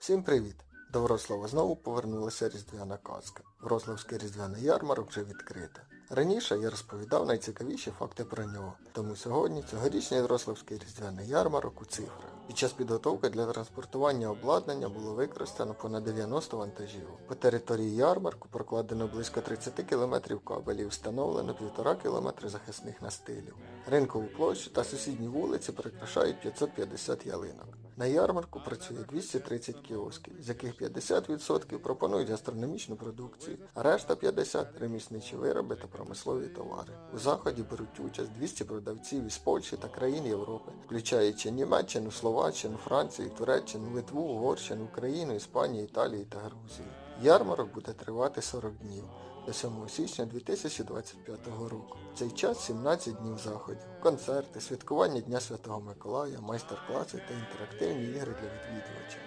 Всім привіт! До Вроцлава знову повернулася різдвяна казка. Врославський різдвяний ярмарок вже відкрито. Раніше я розповідав найцікавіші факти про нього, тому сьогодні цьогорічний Врославський різдвяний ярмарок у цифрах. Під час підготовки для транспортування обладнання було використано понад 90 вантажівок. По території ярмарку прокладено близько 30 км кабелів, встановлено 1,5 км захисних настилів. Ринкову площу та сусідні вулиці прикрашають 550 ялинок. На ярмарку працює 230 кіосків, з яких 50% пропонують гастрономічну продукцію, а решта 50 ремісничі вироби та промислові товари. У заході беруть участь 200 продавців із Польщі та країн Європи, включаючи Німеччину, Словаччину, Францію, Туреччину, Литву, Угорщину, Україну, Іспанію, Італію та Грузію. Ярмарок буде тривати 40 днів до 7 січня 2025 року. В цей час 17 днів заходів, концерти, святкування Дня Святого Миколая, майстер-класи та інтерактивні ігри для відвідувачів.